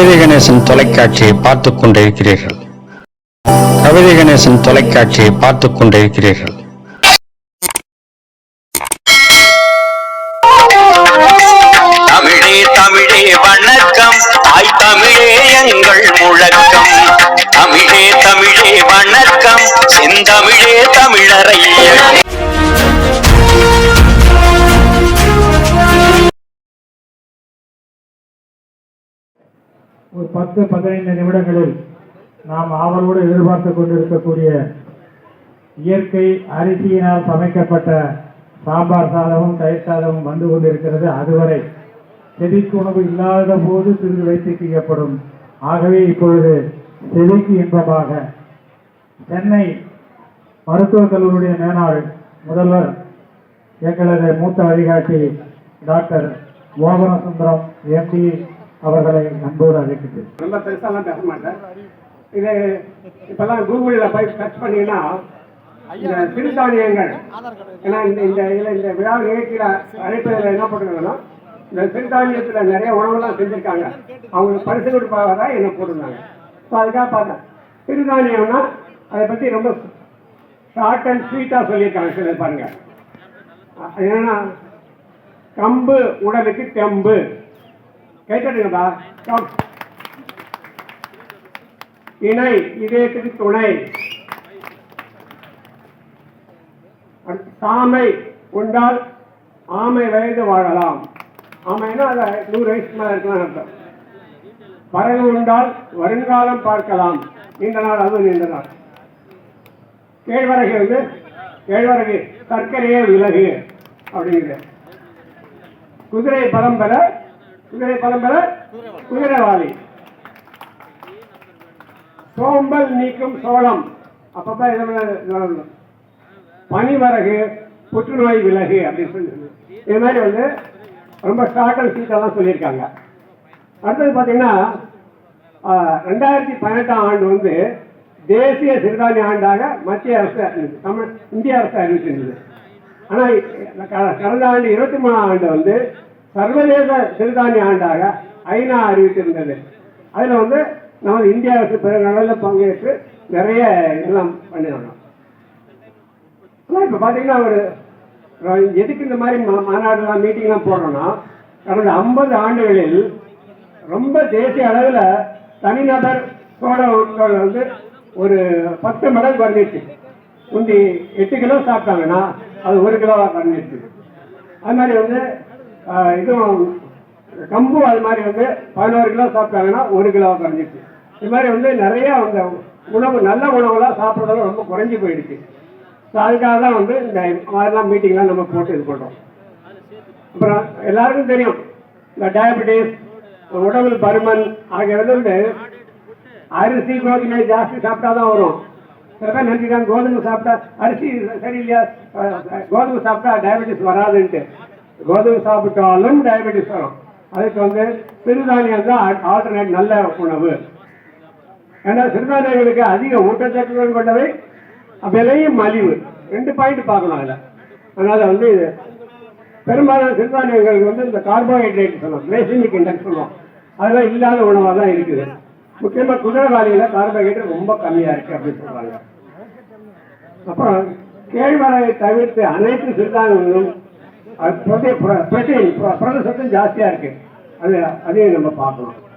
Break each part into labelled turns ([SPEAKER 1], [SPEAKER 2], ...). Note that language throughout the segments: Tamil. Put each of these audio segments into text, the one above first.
[SPEAKER 1] கவிதை கணேசன் தொலைக்காட்சியை பார்த்துக் கொண்டிருக்கிறீர்கள். கவிதை கணேசன் தொலைக்காட்சியை பார்த்துக் கொண்டிருக்கிறீர்கள்.
[SPEAKER 2] தமிழே தமிழே வணக்கம். தாய் தமிழே எங்கள் முழக்கம். தமிழே தமிழே
[SPEAKER 3] ஒரு பத்து பதினைந்து நிமிடங்களில் நாம் ஆவலோடு எதிர்பார்த்து கொண்டிருக்கக்கூடிய இயற்கை அரிசியினால் சமைக்கப்பட்ட சாம்பார் சாதமும் தயிர் சாதமும் வந்து கொண்டிருக்கிறது. அதுவரை செடிக்கு உணவு இல்லாத போது சிறிது செய்யப்படும் ஆகவே இப்பொழுது செடிக்கு இன்பமாக சென்னை மருத்துவக் கல்லூரியுடைய மேனாள் முதல்வர் எங்களது மூத்த வழிகாட்டி டாக்டர் மோகனசுந்தரம் எம்பி அவர்களை அன்போடு அழைக்கின்றேன்.
[SPEAKER 4] ரொம்ப பெருசாலாம் பேச மாட்டேன். இது இப்பெல்லாம் கூகுளில் போய் சர்ச் பண்ணீங்கன்னா இந்த சிறுதானியங்கள் ஏன்னா இந்த இந்த இதில் இந்த விழா நிகழ்ச்சியில் அழைப்பதில் என்ன பண்ணுறாங்கன்னா இந்த சிறுதானியத்தில் நிறைய உணவுலாம் செஞ்சுருக்காங்க. அவங்க பரிசு கொடுப்பாக என்ன போட்டிருந்தாங்க. ஸோ அதுக்காக பார்த்தேன். சிறுதானியம்னா அதை பற்றி ரொம்ப ஷார்ட் அண்ட் ஸ்வீட்டாக சொல்லியிருக்காங்க சில பாருங்க. அது என்னன்னா கம்பு உடலுக்கு தெம்பு. கேட்டுடுங்கப்பா ஸ்டாப் இணை இதயத்துக்கு துணை. சாமை உண்டால் ஆமை வயது வாழலாம். ஆமைன்னா அதை நூறு வயசு மேல இருக்கலாம் அர்த்தம். பறவை உண்டால் வருங்காலம் பார்க்கலாம். நீண்ட நாள் அது நீண்ட நாள். கேழ்வரகு வந்து கேழ்வரகு சர்க்கரையே விலகு அப்படிங்கிறது குதிரை பரம்பரை குதிரை பலம் குதிரைவாளி சோம்பல் நீக்கும் சோளம். அப்பதான் இதெல்லாம் பனிவரகு புற்றுநோய் விலகு அப்படின்னு சொல்லி இது மாதிரி வந்து ரொம்ப ஷார்ட் சீட்டெல்லாம் சொல்லியிருக்காங்க. அடுத்தது பார்த்தீங்கன்னா ரெண்டாயிரத்தி பதினெட்டாம் ஆண்டு வந்து தேசிய சிறுதானிய ஆண்டாக மத்திய அரசு தமிழ் இந்திய அரசு அறிவிச்சிருந்தது. ஆனால் கடந்த ஆண்டு இருபத்தி மூணாம் ஆண்டு வந்து சர்வதேச சிறுதானிய ஆண்டாக ஐநா அறிவித்திருந்தது. அதில் வந்து நமது இந்திய அரசு பெருநளவில் பங்கேற்று நிறைய இதெல்லாம் பண்ணினாங்க ஆனால் இப்போ பார்த்தீங்கன்னா ஒரு எதுக்கு இந்த மாதிரி மா- மாநாடுலாம் மீட்டிங்லாம் போடுறோம்னா கடந்த ஐம்பது ஆண்டுகளில் ரொம்ப தேசிய அளவில் தனிநபர் சோழ வந்து ஒரு பத்து மடங்கு குறைஞ்சிருச்சு. முந்தி எட்டு கிலோ சாப்பிட்டாங்கன்னா அது ஒரு கிலோவா குறைஞ்சிருச்சு. அது மாதிரி வந்து இதுவும் கம்பு அது மாதிரி வந்து பதினோரு கிலோ சாப்பிட்டாங்கன்னா ஒரு கிலோ குறைஞ்சிச்சு இது மாதிரி வந்து நிறைய அந்த உணவு நல்ல உணவுலாம் சாப்பிட்றதெல்லாம் ரொம்ப குறைஞ்சி போயிடுச்சு. ஸோ அதுக்காக தான் வந்து இந்த மாதிரிலாம் மீட்டிங்லாம் நம்ம போட்டு இது பண்ணுறோம் அப்புறம் எல்லாருக்கும் தெரியும் இந்த டயபெட்டிஸ் உடல் பருமன் ஆகியவர்கள் வந்து அரிசி கோதுமை ஜாஸ்தி சாப்பிட்டா தான் வரும். சில பேர் நினைக்கிறாங்க கோதுமை சாப்பிட்டா அரிசி சரியில்லையா? கோதுமை சாப்பிட்டா டயபெட்டிஸ் வராதுன்ட்டு. கோதுமை சாப்பிட்டாலும் டயபெட்டிஸ் வரும். அதுக்கு வந்து சிறுதானியம் தான் ஆல்டர்னேட் நல்ல உணவு. ஏன்னா சிறுதானியங்களுக்கு அதிக ஊட்டச்சத்துடன் கொண்டவை விலையும் மலிவு. ரெண்டு பாயிண்ட் பார்க்கலாம் அதில். அதனால வந்து இது பெரும்பாலான சிறுதானியங்களுக்கு வந்து இந்த கார்போஹைட்ரேட் சொல்லுவோம் கிளேசிமிக் இண்டெக்ஸ் சொல்லுவோம். அதெல்லாம் இல்லாத உணவாக தான் இருக்குது. முக்கியமா குதிரைவாளியில கார்போஹைட்ரேட் ரொம்ப கம்மியாக இருக்கு அப்படின்னு சொல்கிறாங்க அப்புறம் கேழ்வரகை தவிர்த்து அனைத்து சிறுதானியங்களும் புரோட்டீன் புரதசத்தும் ஜாஸ்தியா இருக்கு. அது அதையும் நம்ம பார்க்கணும்.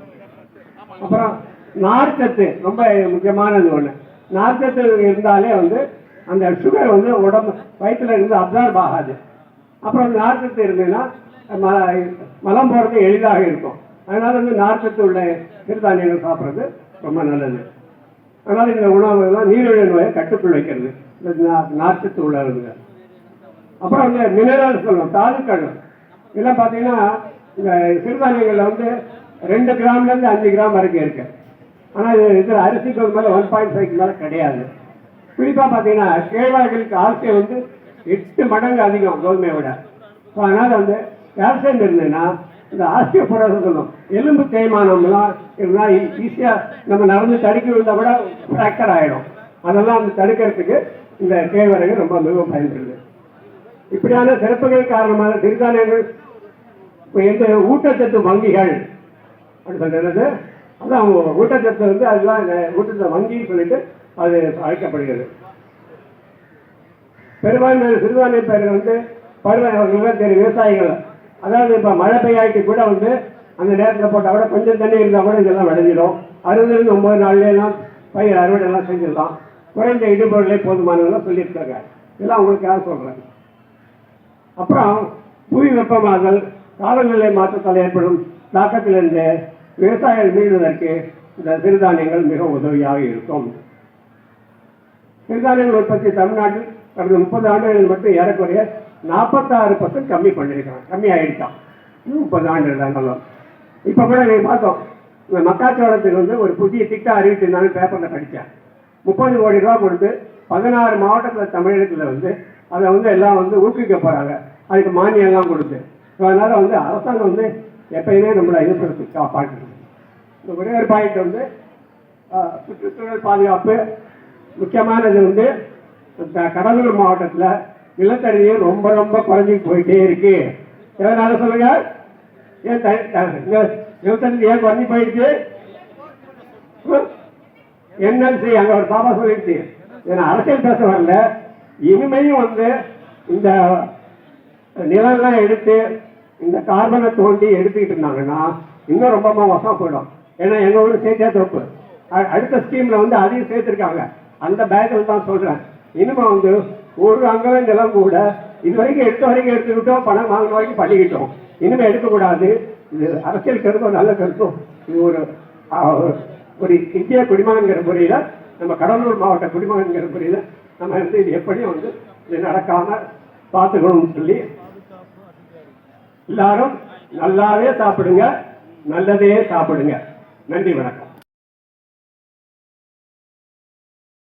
[SPEAKER 4] அப்புறம் நார்ச்சத்து ரொம்ப முக்கியமானது ஒண்ணு. நார்ச்சத்து இருந்தாலே வந்து அந்த சுகர் வந்து உடம்பு வயிற்றுல இருந்து அப்சார்ப் ஆகாது. அப்புறம் நார்ச்சத்து இருந்ததுன்னா ம- மலம் போறது எளிதாக இருக்கும். அதனால வந்து நார்ச்சத்து உள்ள சிறுதானியங்கள் சாப்பிட்றது ரொம்ப நல்லது. அதனால இந்த உணவுகள்லாம் நீரிழிவு நோயை கட்டுக்குள் வைக்கிறது. இந்த நார்ச்சத்து உள்ளதுங்க அப்புறம் இந்த மினரல் சொல்லுவோம் தாதுக்கள் இதெல்லாம் பார்த்தீங்கன்னா இந்த சிறுதானியங்களில் வந்து ரெண்டு கிராம்லேருந்து அஞ்சு கிராம் வரைக்கும் இருக்கு. ஆனால் இது இதில் அரிசிக்கு மேலே ஒன் பாயிண்ட் ஃபைவ் மேலே கிடையாது. குறிப்பாக பார்த்தீங்கன்னா கேழ்வரகுக்கு ஆசை வந்து எட்டு மடங்கு அதிகம் கோதுமையை விட. ஸோ அதனால் வந்து கேல்சியம் இருந்ததுன்னா இந்த ஆசிய ஆஸ்டியோபோரோசிஸ் சொல்லும் எலும்பு தேய்மானம்லாம் இருந்தால் ஈஸியாக e-, நம்ம நடந்து தடுக்கி விழுந்தால் கூட ஃப்ராக்சர் ஆகிடும் அதெல்லாம் வந்து தடுக்கிறதுக்கு இந்த கேழ்வரகு ரொம்ப மிகவும் பயன்படுது. இப்படியான சிறப்புகள் காரணமாக சிறுதானியங்கள் எந்த ஊட்டச்சத்து வங்கிகள் அப்படின்னு சொல்றது அதான் ஊட்டச்சத்து வந்து அதுதான் இந்த ஊட்டச்சத்து வங்கின்னு சொல்லிட்டு அது அழைக்கப்படுகிறது. பெரும்பான்மையான சிறுதானிய பயிர்கள் வந்து பருவங்களுக்கு தெரியும் விவசாயிகள். அதாவது இப்போ மழை பெய்யாட்டி கூட வந்து அந்த நேரத்தில் போட்டால் கூட கொஞ்சம் தண்ணி இருந்தால் கூட இதெல்லாம் விளைஞ்சிடும். அறுபதுலேருந்து ஒம்பது நாள்லாம் பயிர் அறுவடை எல்லாம் செஞ்சிடலாம். குறைந்த இடுபொருளே போதுமானதெல்லாம் சொல்லியிருக்காங்க இதெல்லாம் உங்களுக்காக சொல்கிறேன் அப்புறம் புவி வெப்பமாதல் காலநிலை மாற்றத்தால் ஏற்படும் தாக்கத்திலிருந்து விவசாயிகள் மீள்வதற்கு இந்த சிறுதானியங்கள் மிக உதவியாக இருக்கும். சிறுதானியங்கள் உற்பத்தி தமிழ்நாட்டில் கடந்த முப்பது ஆண்டுகளில் மட்டும் ஏறக்குறைய நாற்பத்தாறு பர்சன்ட் கம்மி பண்ணியிருக்காங்க. கம்மி ஆயிடுச்சான் முப்பது ஆண்டுகள் தாங்களும் இப்போ கூட நீங்கள் பார்த்தோம் இந்த மக்காச்சோளத்துக்கு வந்து ஒரு புதிய திட்டம் அறிவிச்சிருந்தாலும் பேப்பரில் படித்தேன் முப்பது கோடி ரூபா கொடுத்து பதினாறு மாவட்டத்தில் தமிழகத்தில் வந்து அதை வந்து எல்லாம் வந்து ஊக்குவிக்க போகிறாங்க அதுக்கு மானியம்லாம் கொடுத்து. அதனால் வந்து அரசாங்கம் வந்து எப்பயுமே நம்மளை இது கொடுத்து இந்த ஒரே ஒரு பாயிண்ட் வந்து சுற்றுச்சூழல் பாதுகாப்பு முக்கியமானது வந்து இந்த கடலூர் மாவட்டத்தில் நிலத்தடியும் ரொம்ப ரொம்ப குறைஞ்சி போயிட்டே இருக்கு. எதனால சொல்லுங்க? ஏன் நிலத்தடி ஏன் குறைஞ்சி போயிடுச்சு? என்எல்சி அங்க ஒரு பாபா சொல்லிடுச்சு ஏன்னா நான் அரசியல் பேச வரல. இனிமையும் வந்து இந்த நிலம்லாம் எடுத்து இந்த கார்பனை தோண்டி எடுத்துக்கிட்டு இருந்தாங்கன்னா இன்னும் ரொம்ப மோசம் போயிடும். ஏன்னா எங்க ஊர் சேர்த்தே தோப்பு. அ- அடுத்த ஸ்கீம்ல வந்து அதையும் சேர்த்திருக்காங்க. அந்த பேக்கில் தான் சொல்றேன். இனிமே வந்து ஒரு அங்கவே நிலம் கூட இது வரைக்கும் எடுத்த வரைக்கும் எடுத்துக்கிட்டோம் பணம் வாங்கின வரைக்கும் பண்ணிக்கிட்டோம். இனிமே எடுக்கக்கூடாது. இது அரசியல் கருத்தும் நல்ல கருத்தும் இது ஒரு ஒரு- இந்திய குடிமகன்கிற முறையில் நம்ம கடலூர் மாவட்ட குடிமகன்கிற முறையில் நம்ம வந்து இது எப்படி வந்து இது நடக்காம பார்த்துக்கணும்னு சொல்லி எல்லாரும் நல்லாவே சாப்பிடுங்க நல்லதே சாப்பிடுங்க. நன்றி வணக்கம்.